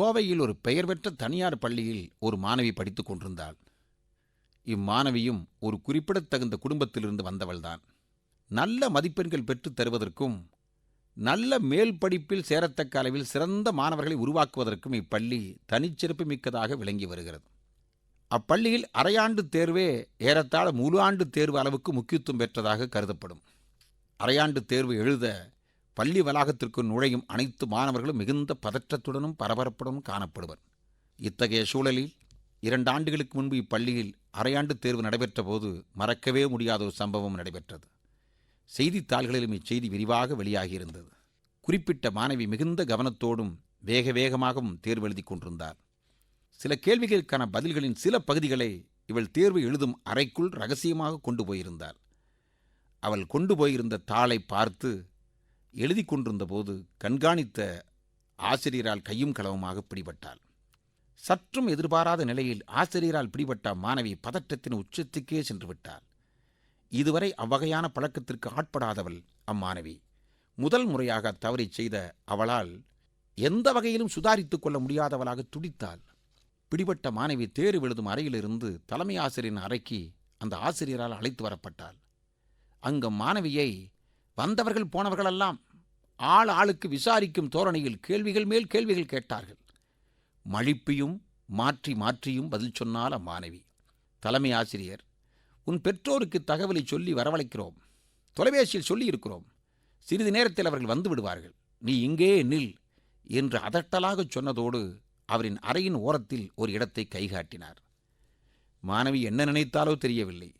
கோவையில் ஒரு பெயர் பெற்ற தனியார் பள்ளியில் ஒரு மாணவி படித்துக் கொண்டிருந்தாள். இம்மாணவியும் ஒரு குறிப்பிடத்தகுந்த குடும்பத்திலிருந்து வந்தவள்தான். நல்ல மதிப்பெண்கள் பெற்றுத் தருவதற்கும் நல்ல மேல் படிப்பில் சேரத்தக்க அளவில் சிறந்த மாணவர்களை உருவாக்குவதற்கும் இப்பள்ளி தனிச்சிறப்பு மிக்கதாக விளங்கி வருகிறது. அப்பள்ளியில் அரையாண்டு தேர்வே ஏறத்தாழ முழு ஆண்டு தேர்வு அளவுக்கு முக்கியத்துவம் பெற்றதாக கருதப்படும். அரையாண்டு தேர்வு எழுத பள்ளி வளாகத்திற்கு நுழையும் அனைத்து மாணவர்களும் மிகுந்த பதற்றத்துடனும் பரபரப்புடனும் காணப்படுவர். இத்தகைய சூழலில் இரண்டு ஆண்டுகளுக்கு முன்பு இப்பள்ளியில் அரையாண்டு தேர்வு நடைபெற்ற போது மறக்கவே முடியாத ஒரு சம்பவம் நடைபெற்றது. செய்தித்தாள்களிலும் இச்செய்தி விரிவாக வெளியாகியிருந்தது. குறிப்பிட்ட மாணவி மிகுந்த கவனத்தோடும் வேக வேகமாகவும் தேர்வு எழுதி கொண்டிருந்தார். சில கேள்விகளுக்கான பதில்களின் சில பகுதிகளை இவள் தேர்வு எழுதும் அறைக்குள் ரகசியமாக கொண்டு போயிருந்தார். அவள் கொண்டு போயிருந்த தாளை பார்த்து எழுதி கொண்டிருந்த போது கண்காணித்த ஆசிரியரால் கையும் களவுமாக பிடிபட்டாள். சற்றும் எதிர்பாராத நிலையில் ஆசிரியரால் பிடிபட்ட மாணவி பதற்றத்தின் உச்சத்துக்கே சென்று விட்டாள். இதுவரை அவ்வகையான பழக்கத்திற்கு ஆட்படாதவள் அம்மாணவி. முதல் முறையாக தவறி செய்த அவளால் எந்த வகையிலும் சுதாரித்துக் கொள்ள முடியாதவளாக துடித்தாள். பிடிபட்ட மாணவி தேர்வு எழுதும் அறையிலிருந்து தலைமை ஆசிரியரின் அறைக்கு அந்த ஆசிரியரால் அழைத்து வரப்பட்டாள். அங்கு மாணவியை வந்தவர்கள் போனவர்களெல்லாம் ஆள் ஆளுக்கு விசாரிக்கும் தோரணையில் கேள்விகள் மேல் கேள்விகள் கேட்டார்கள். மழிப்பியும் மாற்றி மாற்றியும் பதில் சொன்னால் அம்மாணவி தலைமை ஆசிரியர் உன் பெற்றோருக்கு தகவலை சொல்லி வரவழைக்கிறோம். தொலைபேசியில் சொல்லியிருக்கிறோம். சிறிது நேரத்தில் அவர்கள் வந்து விடுவார்கள். நீ இங்கே நில் என்று அதட்டலாகச் சொன்னதோடு அவரின் அறையின் ஓரத்தில் ஒரு இடத்தை கைகாட்டினார். மாணவி என்ன நினைத்தாலோ தெரியவில்லை.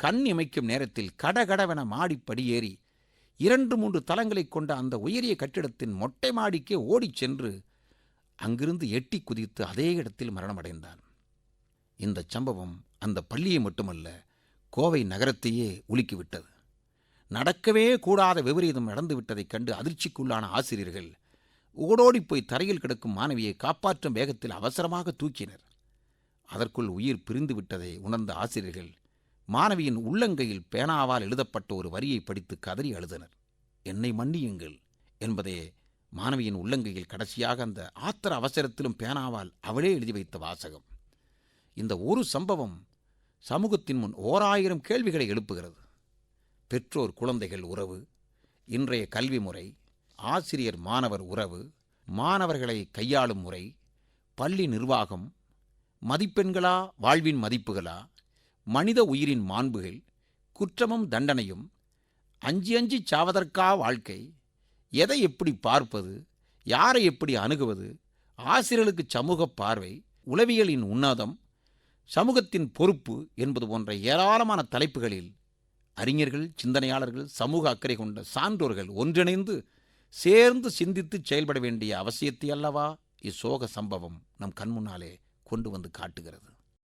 கண் இமைக்கும் நேரத்தில் கடகடவென மாடிப்படி ஏறி இரண்டு மூன்று தளங்களைக் கொண்ட அந்த உயரிய கட்டிடத்தின் மொட்டை மாடிக்கே ஓடிச் சென்று அங்கிருந்து எட்டி குதித்து அதே இடத்தில் மரணமடைந்தான். இந்த சம்பவம் அந்த பள்ளியை மட்டுமல்ல கோவை நகரத்தையே உலுக்கிவிட்டது. நடக்கவே கூடாத விபரீதம் நடந்துவிட்டதைக் கண்டு அதிர்ச்சிக்குள்ளான ஆசிரியர்கள் ஓடோடி போய் தரையில் கிடக்கும் மாணவியை காப்பாற்றும் வேகத்தில் அவசரமாக தூக்கினர். அதற்குள் உயிர் பிரிந்து விட்டதை உணர்ந்த ஆசிரியர்கள் மாணவியின் உள்ளங்கையில் பேனாவால் எழுதப்பட்ட ஒரு வரியை படித்து கதறி அழுதனர். என்னை மன்னியுங்கள் என்பதே மாணவியின் உள்ளங்கையில் கடைசியாக அந்த ஆத்திர அவசரத்திலும் பேனாவால் அவளே எழுதி வைத்த வாசகம். இந்த ஒரு சம்பவம் சமூகத்தின் முன் ஓராயிரம் கேள்விகளை எழுப்புகிறது. பெற்றோர் குழந்தைகள் உறவு இன்றைய கல்வி முறை ஆசிரியர் மாணவர் உறவு மாணவர்களை கையாளும் முறை பள்ளி நிர்வாகம் மதிப்பெண்களா வாழ்வின் மதிப்புகளா மனித உயிரின் மாண்புகள் குற்றமும் தண்டனையும் அஞ்சி அஞ்சி சாவதற்கா வாழ்க்கை எதை எப்படி பார்ப்பது யாரை எப்படி அணுகுவது ஆசிரியர்களுக்கு சமூக பார்வை உளவியலின் உன்னதம் சமூகத்தின் பொறுப்பு என்பது போன்ற ஏராளமான தலைப்புகளில் அறிஞர்கள் சிந்தனையாளர்கள் சமூக அக்கறை கொண்ட சான்றோர்கள் ஒன்றிணைந்து சேர்ந்து சிந்தித்து செயல்பட வேண்டிய அவசியத்தை அல்லவா இச்சோக சம்பவம் நம் கண்முன்னாலே கொண்டு வந்து காட்டுகிறது.